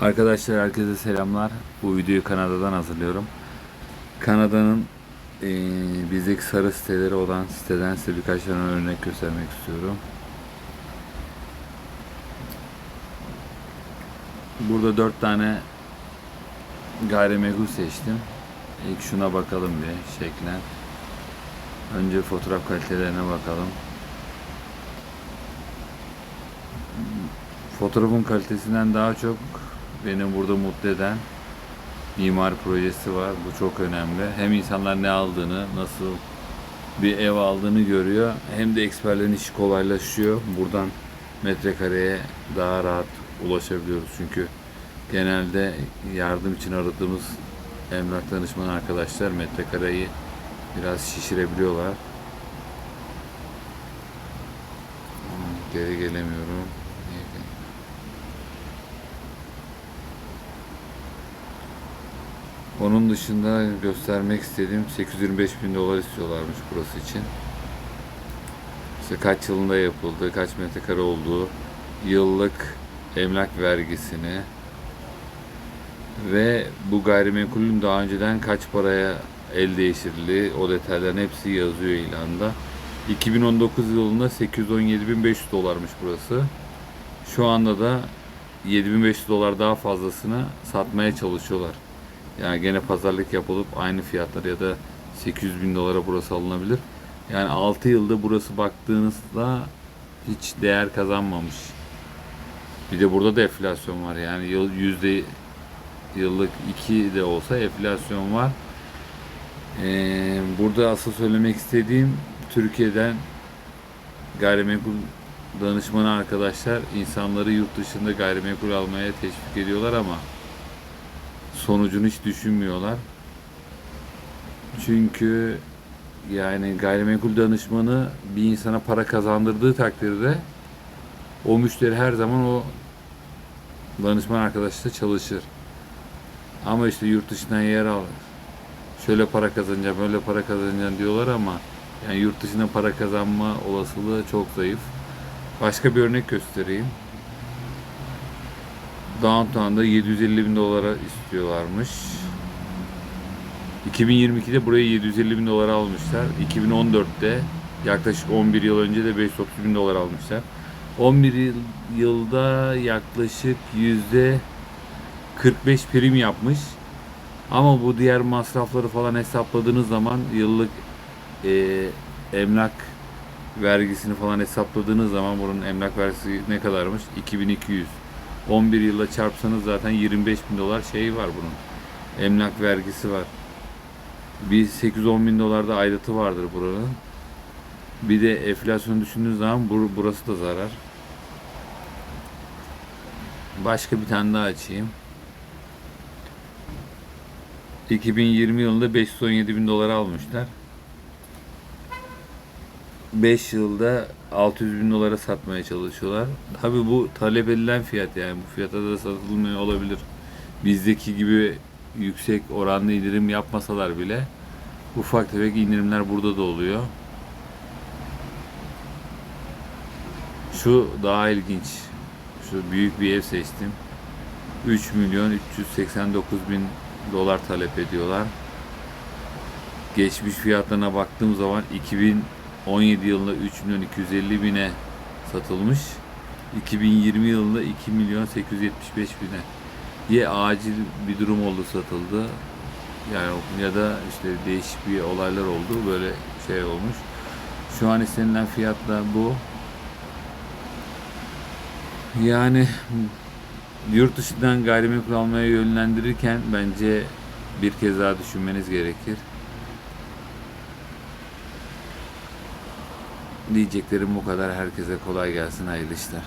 Arkadaşlar herkese selamlar. Bu videoyu Kanada'dan hazırlıyorum. Kanada'nın eee bizdeki sarı siteleri olan siteden size birkaç tane örnek göstermek istiyorum. Burada dört tane gayrimenkul seçtim. İlk şuna bakalım bir şeklen. Önce fotoğraf kalitelerine bakalım. Fotoğrafın kalitesinden daha çok beni burada mutlu eden mimar projesi var. Bu çok önemli. Hem insanlar ne aldığını, nasıl bir ev aldığını görüyor. Hem de eksperlerin işi kolaylaşıyor. Buradan metrekareye daha rahat ulaşabiliyoruz. Çünkü genelde yardım için aradığımız emlak danışmanı arkadaşlar metrekareyi biraz şişirebiliyorlar. Hmm, Geri gelemiyorum. Onun dışında göstermek istediğim 825 bin dolar istiyorlarmış burası için. İşte kaç yılında yapıldı, kaç metrekare olduğu, yıllık emlak vergisini ve bu gayrimenkulün daha önceden kaç paraya el değiştirildiği o detayların hepsi yazıyor ilanda. 2019 yılında 817.500 dolarmış burası. Şu anda da 7500 dolar daha fazlasını satmaya çalışıyorlar. Yani gene pazarlık yapılıp aynı fiyatlar ya da 800 bin dolara burası alınabilir. Yani 6 yılda burası baktığınızda hiç değer kazanmamış. Bir de burada da enflasyon var. Yani yıl yüzde yıllık 2 de olsa enflasyon var. Ee, burada asıl söylemek istediğim Türkiye'den gayrimenkul danışmanı arkadaşlar insanları yurt dışında gayrimenkul almaya teşvik ediyorlar ama sonucunu hiç düşünmüyorlar. Çünkü yani gayrimenkul danışmanı bir insana para kazandırdığı takdirde o müşteri her zaman o danışman arkadaşla çalışır. Ama işte yurt dışından yer al. Şöyle para kazanacağım, böyle para kazanacağım diyorlar ama yani yurt dışına para kazanma olasılığı çok zayıf. Başka bir örnek göstereyim. Downtown'da 750 bin dolara istiyorlarmış. 2022'de burayı 750 bin dolara almışlar. 2014'te yaklaşık 11 yıl önce de 530 bin dolar almışlar. 11 yıl, yılda yaklaşık yüzde 45 prim yapmış. Ama bu diğer masrafları falan hesapladığınız zaman yıllık e, emlak vergisini falan hesapladığınız zaman bunun emlak vergisi ne kadarmış? 2200. 11 yılla çarpsanız zaten 25 bin dolar şey var bunun. Emlak vergisi var. Bir 8-10 bin dolar da aidatı vardır buranın. Bir de enflasyon düşündüğünüz zaman bur- burası da zarar. Başka bir tane daha açayım. 2020 yılında 517 bin dolara almışlar. 5 yılda 600 bin dolara satmaya çalışıyorlar. Tabi bu talep edilen fiyat yani bu fiyata da satılmıyor olabilir. Bizdeki gibi yüksek oranlı indirim yapmasalar bile ufak tefek indirimler burada da oluyor. Şu daha ilginç. Şu büyük bir ev seçtim. 3 milyon 389 bin dolar talep ediyorlar. Geçmiş fiyatlarına baktığım zaman 2017 yılında 3 milyon 250 bine satılmış. 2020 yılında 2 milyon 875 bine. Ya acil bir durum oldu satıldı. Yani ya da işte değişik bir olaylar oldu. Böyle şey olmuş. Şu an istenilen fiyatla bu. Yani yurt dışından gayrimenkul almaya yönlendirirken bence bir kez daha düşünmeniz gerekir. Diyeceklerim bu kadar. Herkese kolay gelsin, hayırlı işler.